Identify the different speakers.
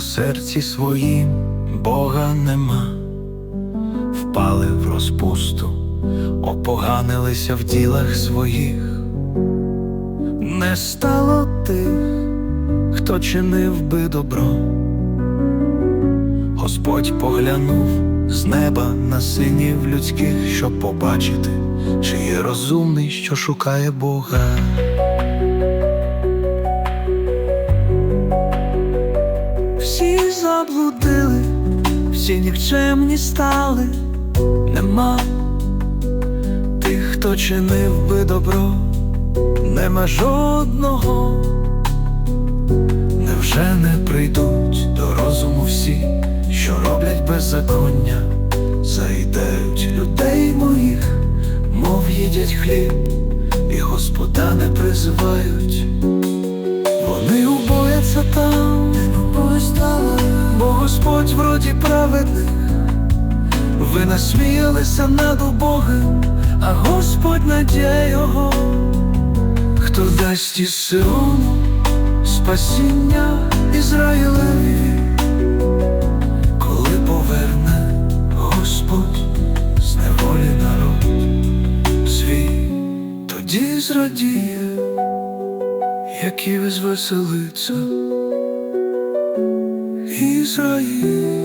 Speaker 1: у серці своїм Бога нема, впали в розпусту, опоганилися в ділах своїх, не стало тих, хто чинив би добро. Господь поглянув з неба на синів людських, щоб побачити, чи є розумний, що шукає Бога. Всі заблудили, всі нікчемні стали, нема тих, хто чинив би добро, нема жодного. Невже не прийдуть до розуму всі, що роблять беззаконня, заїдають людей моїх, мов їдять хліб, і Господа не призивають. Господь вроді праведних, ви насміялися над убогим, а Господь надія його, хто дасть із Сиону спасіння Ізраїлеві, коли поверне Господь з неволі народ свій, тоді зрадіє, як і 这一